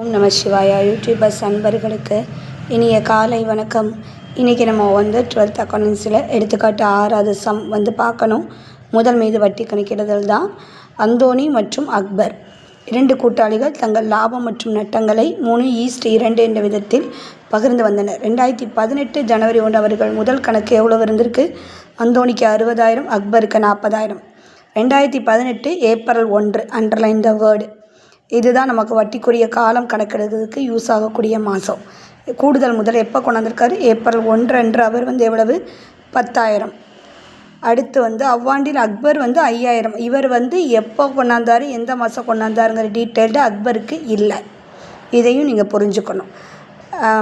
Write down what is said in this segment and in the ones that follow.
ஓம் நம சிவாயா. யூடியூபர்ஸ் அன்பர்களுக்கு இனிய காலை வணக்கம். இன்றைக்கி நம்ம வந்து டுவெல்த் அக்கௌண்டன்ஸில் எடுத்துக்காட்டு ஆறாவது சம் வந்து பார்க்கணும். முதல் மீது வட்டி கணக்கிடுதல் தான். அந்தோனி மற்றும் அக்பர். இரண்டு கூட்டாளிகள் தங்கள் லாபம் மற்றும் நட்டங்களை மூணு ஈஸ்ட் இரண்டு என்ற விதத்தில் பகிர்ந்து வந்தனர். ரெண்டாயிரத்தி பதினெட்டு ஜனவரி ஒன்று அவர்கள் முதல் கணக்கு எவ்வளவு இருந்திருக்கு? அந்தோனிக்கு அறுபதாயிரம் அக்பருக்கு நாற்பதாயிரம். ரெண்டாயிரத்தி பதினெட்டு ஏப்ரல் ஒன்று அண்டர்லைன் த வேர்டு இதுதான் நமக்கு வட்டிக்குரிய காலம் கணக்கெடுக்கிறதுக்கு யூஸ் ஆகக்கூடிய மாதம் கூடுதல் முதல் எப்போ கொண்டாந்துருக்காரு? ஏப்ரல் ஒன்று அன்று அவர் வந்து எவ்வளவு? பத்தாயிரம். அடுத்து வந்து அவ்வாண்டில் அக்பர் வந்து ஐயாயிரம். இவர் வந்து எப்போ கொண்டாந்தாரு? எந்த மாதம் கொண்டாந்தாருங்கிற டீட்டெயில்டு அக்பருக்கு இல்லை. இதையும் நீங்கள் புரிஞ்சுக்கணும்.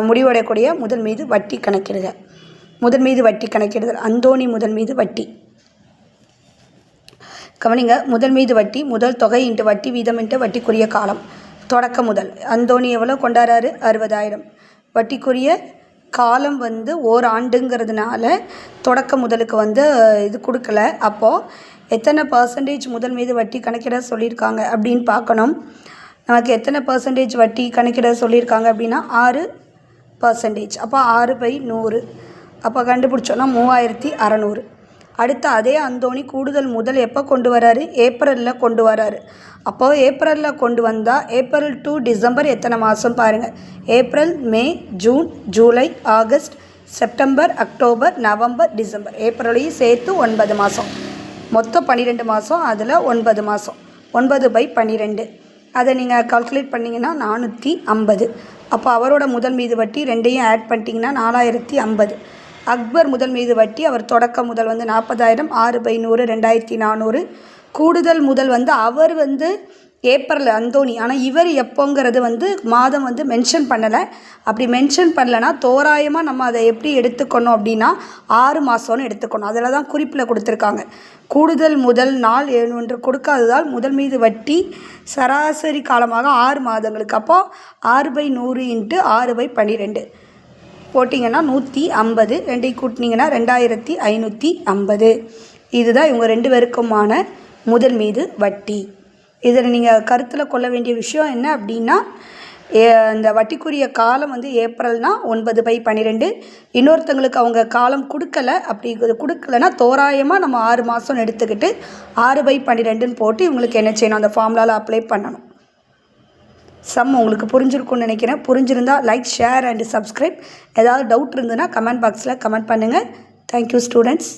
முடிவடையக்கூடிய முதல் மீது வட்டி கணக்கிடுக. முதல் மீது வட்டி கணக்கிடுதல். அந்தோணி முதல் மீது வட்டி. கவனிங்க முதல் மீது வட்டி முதல் தொகை இன்ட்டு வட்டி வீதம் இன்ட்டு வட்டிக்குரிய காலம். தொடக்க முதல். அந்தோணி எவ்வளோ கொண்டாடுறாரு? அறுபதாயிரம். வட்டிக்குரிய காலம் வந்து ஓர் ஆண்டுங்கிறதுனால தொடக்க முதலுக்கு வந்து இது கொடுக்கல. அப்போது எத்தனை பர்சன்டேஜ் முதல் மீது வட்டி கணக்கிட சொல்லியிருக்காங்க அப்படின்னு பார்க்கணும். நமக்கு எத்தனை பர்சன்டேஜ் வட்டி கணக்கிட சொல்லியிருக்காங்க அப்படின்னா ஆறு பர்சன்டேஜ் அப்போ ஆறு பை நூறு. அப்போ கண்டுபிடிச்சோன்னா மூவாயிரத்தி அறநூறு. அடுத்து அதே அந்தோணி கூடுதல் முதல் எப்போ கொண்டு வராரு? ஏப்ரலில் கொண்டு வராரு. அப்போது ஏப்ரலில் கொண்டு வந்தால் ஏப்ரல் டு டிசம்பர் எத்தனை மாதம் பாருங்கள் April May June July August September October November December. ஏப்ரலையும் சேர்த்து ஒன்பது மாதம் மொத்தம் பன்னிரெண்டு மாதம் அதில் ஒன்பது மாதம் ஒன்பது பை பன்னிரெண்டு அதை நீங்கள் கால்குலேட் பண்ணிங்கன்னா நானூற்றி ஐம்பது. அப்போ அவரோட முதல் மீது வட்டி ரெண்டையும் ஆட் பண்ணிட்டீங்கன்னா நாலாயிரத்தி ஐம்பது. அக்பர் முதல் மீது வட்டி அவர் தொடக்க முதல் வந்து நாற்பதாயிரம் ஆறு பை நூறு ரெண்டாயிரத்தி நானூறு. கூடுதல் முதல் வந்து அவர் வந்து ஏப்ரல் அந்தோணி. ஆனால் இவர் எப்போங்கிறது வந்து மாதம் வந்து மென்ஷன் பண்ணலை. அப்படி மென்ஷன் பண்ணலைன்னா தோராயமாக நம்ம அதை எப்படி எடுத்துக்கணும் அப்படின்னா ஆறு மாதம்னு எடுத்துக்கணும். அதில் தான் குறிப்பில் கொடுத்துருக்காங்க. கூடுதல் முதல் நாள் ஒன்று கொடுக்காததால் முதல் மீது வட்டி சராசரி காலமாக ஆறு மாதங்களுக்கு. அப்போது ஆறு பை நூறு இன்ட்டு ஆறு பை பன்னிரெண்டு. போட்டிங்கன்னா நூற்றி ஐம்பது ரெண்டையும் கூட்டினீங்கன்னா ரெண்டாயிரத்தி ஐநூற்றி ஐம்பது. இதுதான் இவங்க ரெண்டு பேருக்குமான முதல் மீது வட்டி. இதில் நீங்கள் கருத்தில் கொள்ள வேண்டிய விஷயம் என்ன அப்படின்னா ஏ- இந்த வட்டிக்குரிய காலம் வந்து ஏப்ரல்னா ஒன்பது பை பன்னிரெண்டு இன்னொருத்தங்களுக்கு அவங்க காலம் கொடுக்கல அப்படி இது கொடுக்கலன்னா தோராயமாக நம்ம ஆறு மாதம் எடுத்துக்கிட்டு ஆறு பை பன்னிரெண்டுன்னு போட்டு இவங்களுக்கு என்ன செய்யணும்? அந்த ஃபார்முலாவில் அப்ளை பண்ணணும். சம் உங்களுக்கு புரிஞ்சிருக்கும்னு நினைக்கிறேன். புரிஞ்சிருந்தா லைக் ஷேர் அண்ட் சப்ஸ்கிரைப் ஏதாவது டவுட் இருந்ததுன்னா கமெண்ட் பாக்ஸில் கமெண்ட் பண்ணுங்கள் தேங்க்யூ ஸ்டூடெண்ட்ஸ்